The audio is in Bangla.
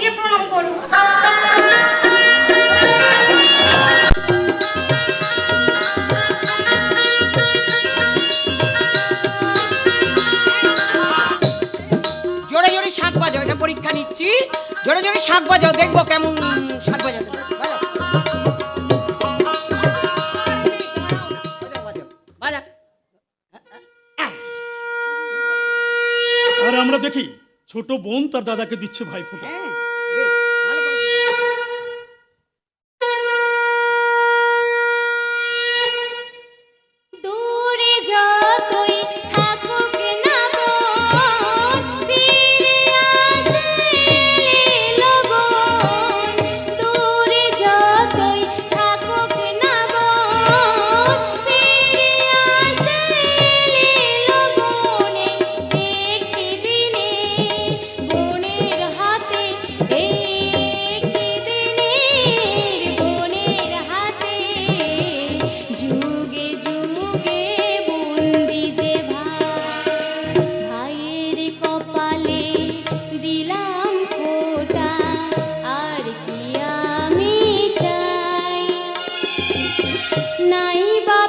গিয়ে প্রণাম করো জোরে জোরে শাক বাজাও এটা পরীক্ষা নিচ্ছি জোরে জোরে শাক বাজাও দেখব কেমন শাক বাজাতে পারো। বাজাও। আর আমরা দেখি ছোট বোন তার দাদাকে দিচ্ছে ভাই ফোটা নাই বা